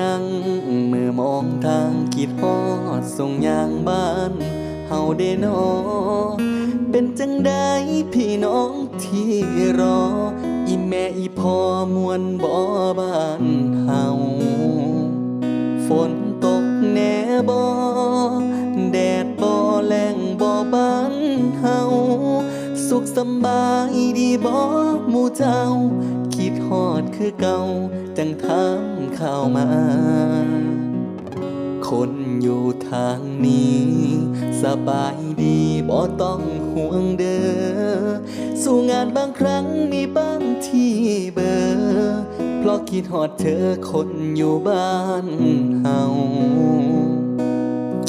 นั่งมือมองทางคิดฮอดส่งยางบ้านเฮาได้นอ เป็นจังได้พี่น้องที่รอ อีแม่อีพ่อมวนบ่บ้านเฮาฝนตกแน่บ่แดดบ่แรงบ่บ้านเฮาสุขสบายดีบ่หมู่เจ้า คือเก่า จังถามข่าวมา คนอยู่ทางนี้ สบายดีบ่ต้องห่วงเด้อ สู่งานบางครั้งมีบ้างที่เบอร์เพราะคิดฮอดเธอคนอยู่บ้านเฮา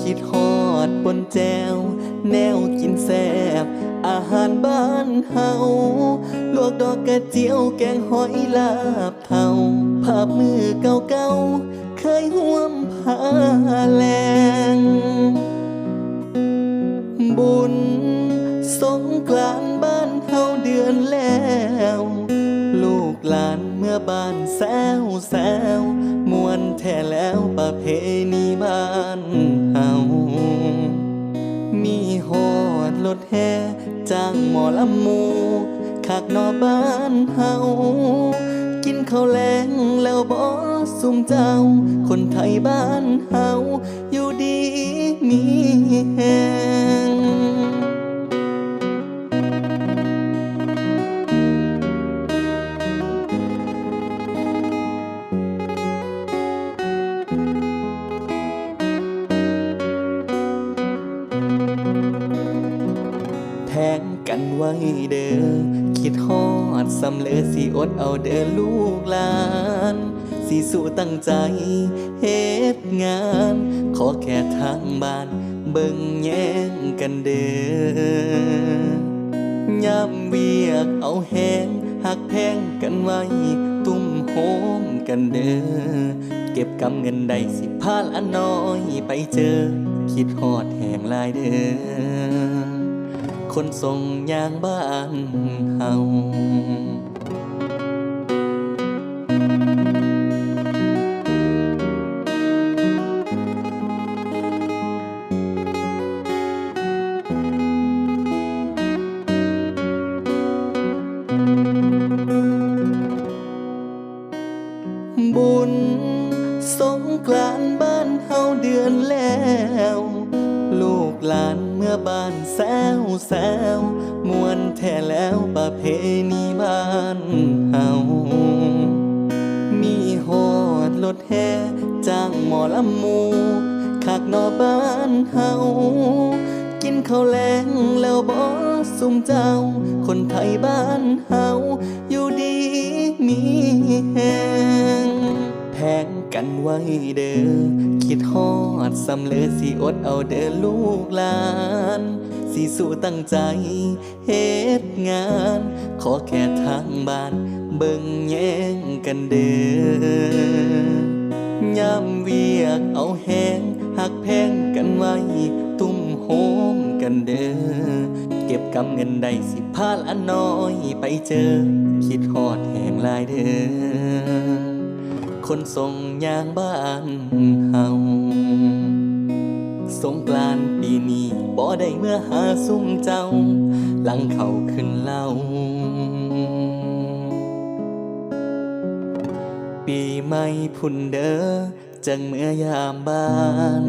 คิดฮอดบนแจว แนวกินแซ่บ อาหารบ้านเฮาลวกดอกกระเจียวแกงหอยลาบเทาภาพมือเก่าๆเคยห่วมผ้าแลง บุญสงกรานบ้านเฮาเดือนแล้วลูกหลานเมื่อบ้านแซวแซวมวนแท้แล้วประเพณีบ้านเฮามีฮอดรถแห่ หมอลำหมูคากนอบ้านเฮากินข้าวแลงแล้วบ่สุมเจ้า คนไทยบ้านเฮาอยู่ดีมีแฮ แทงกันไว้เด้อคิดฮอดสำเลอสิอดเอาเด้อลูกหลานสิสู้ตั้งใจเฮ็ดงาน ขอแค่ทางบ้านเบิ่งแย่งกันเด้อยามเวียกเอาแหงหักแพงกันไว้ ตุ้มโฮมกันเด้อเก็บกำเงินได้สิพาละน้อยไปเจอ คิดฮอดแหงลายเด้อ คนส่งยางบ้านเฮาบุญสงกรานต์บ้านเฮาเดือนแล้วลูก หลานเมื่อบ้านแซวแซวมวนแท้แล้วประเพณีบ้านเฮามีฮอดรถแห่จ้างหมอลำมูคักนอบ้านเฮากินข้าวแลงแล้วบ่สุมเจ้า คนไทยบ้านเฮาอยู่ดีมีแหงแพง กันไว้เด้อคิดฮอดสำเลอสิอดเอาเด้อลูกหลาน สิสู้ตั้งใจเฮ็ดงาน ขอแค่ทางบ้าน เบิ่งแย่งกันเด้อยามเวียกเอาแหงหักแพงกันไว้ ตุ้มโฮมกันเด้อเก็บกำเงินได้สิพาละน้อยไปเจอ คิดฮอดแหงลายเด้อ คนส่งยางบ้านเฮาสงกรานปีนี้บ่ได้เมื่อหาซุ่มเจ้า หลังเขาขึ้นเล่า ปีใหม่พุ่นเด้อจังเมื่อยามบ้าน